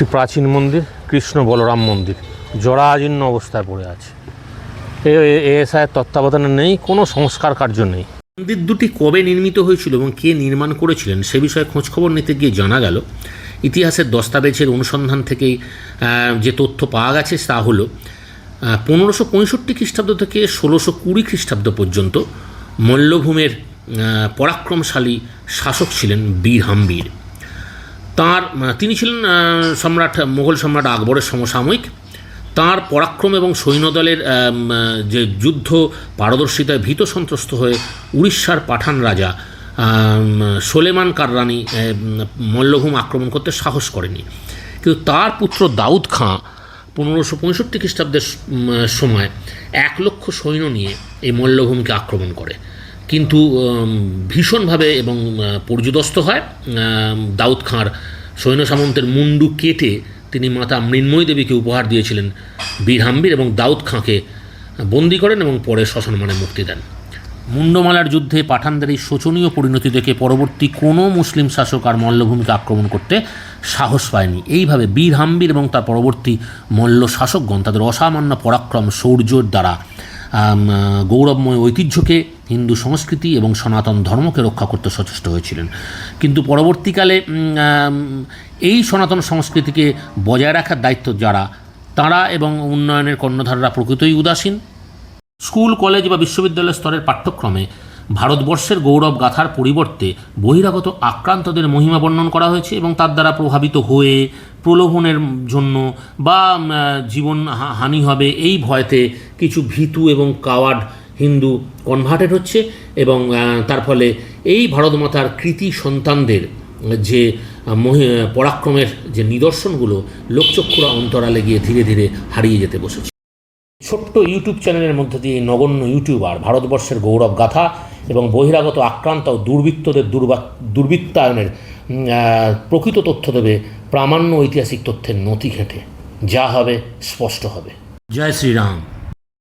একটি প্রাচীন মন্দির কৃষ্ণ বলরাম মন্দির। জরাজীর্ণ অবস্থায় পড়ে আছে। এএসআইয়ের তত্ত্বাবধানে নেই কোনো সংস্কার কার্য নেই। মন্দির দুটি কবে নির্মিত হয়েছিল এবং কে নির্মাণ করেছিলেন সে বিষয়ে খোঁজখবর নিতে গিয়ে জানা গেল। ইতিহাসের দস্তাবেজের অনুসন্ধান আহ, যে তথ্য পাওয়া গেছে তা হলো পনেরোশো পঁয়ষট্টি খ্রিস্টাব্দ থেকে ষোলোশো কুড়ি খ্রিস্টাব্দ পর্যন্ত মল্লভূমের পরাক্রমশালী শাসক ছিলেন বীর হাম্বীর। তাঁর তিনি ছিলেন সম্রাট, মোগল সম্রাট আকবরের সমসাময়িক। তাঁর পরাক্রম এবং সৈন্যদলের যে যুদ্ধ পারদর্শিতায় ভীত সন্ত্রস্ত হয়ে উড়িষ্যার পাঠান রাজা সোলেমান কাররানি মল্লভূম আক্রমণ করতে সাহস করেনি। কিন্তু তার পুত্র দাউদ খাঁ পনেরোশো পঁয়ষট্টি খ্রিস্টাব্দের সময় এক লক্ষ সৈন্য নিয়ে এই মল্লভূমিকে আক্রমণ করে। কিন্তু ভীষণভাবে এবং পর্যুদস্ত হয় দাউদ খাঁর সৈন্য সামন্তের মুন্ডু কেটে তিনি মাতা মৃন্ময়ী দেবীকে উপহার দিয়েছিলেন। বীর হাম্বির এবং দাউদ খাঁকে বন্দি করেন এবং পরে শ্মশানমানে মুক্তি দেন। মুন্ডমালার যুদ্ধে পাঠানদের এই শোচনীয় পরিণতি দেখে পরবর্তী কোনো মুসলিম শাসক আর মল্লভূমিকে আক্রমণ করতে সাহস পায়নি। এইভাবে বীর হাম্বির এবং তার পরবর্তী মল্ল শাসকগণ তাদের অসামান্য পরাক্রম শৌর্যের দ্বারা গৌরবময় ঐতিহ্যকে হিন্দু সংস্কৃতি এবং সনাতন ধর্মকে রক্ষা করতে সচেষ্ট হয়েছিলেন। কিন্তু পরবর্তীকালে এই সনাতন সংস্কৃতিকে বজায় রাখার দায়িত্ব যারা, তারা এবং উন্নয়নের কর্ণধাররা প্রকৃতই উদাসীন। স্কুল, কলেজ বা বিশ্ববিদ্যালয় স্তরের পাঠ্যক্রমে ভারতবর্ষের গৌরব গাথার পরিবর্তে বহিরাগত আক্রান্তদের মহিমা বর্ণন করা হয়েছে এবং তার দ্বারা প্রভাবিত হয়ে প্রলোভনের জন্য বা জীবন হানি হবে এই ভয়তে কিছু ভীতু এবং কাওয়ার্ড হিন্দু কনভার্টেড হচ্ছে এবং তার ফলে এই ভারত মাতার কৃতি সন্তানদের যে পরাক্রমের যে নিদর্শনগুলো লোকচক্ষুরা অন্তরালে গিয়ে ধীরে ধীরে হারিয়ে যেতে বসেছে। ছোট্ট ইউটিউব চ্যানেলের মধ্যে দিয়ে নগণ্য ইউটিউবার ভারতবর্ষের গৌরব গাথা এবং বহিরাগত আক্রান্ত ও দুর্বৃত্তদের দুর্বা, দুর্বৃত্তায়নের প্রকৃত তথ্য দেবে প্রামাণ্য ঐতিহাসিক তথ্যের নথি ঘেঁটে যা হবে, স্পষ্ট হবে। জয় শ্রীরাম।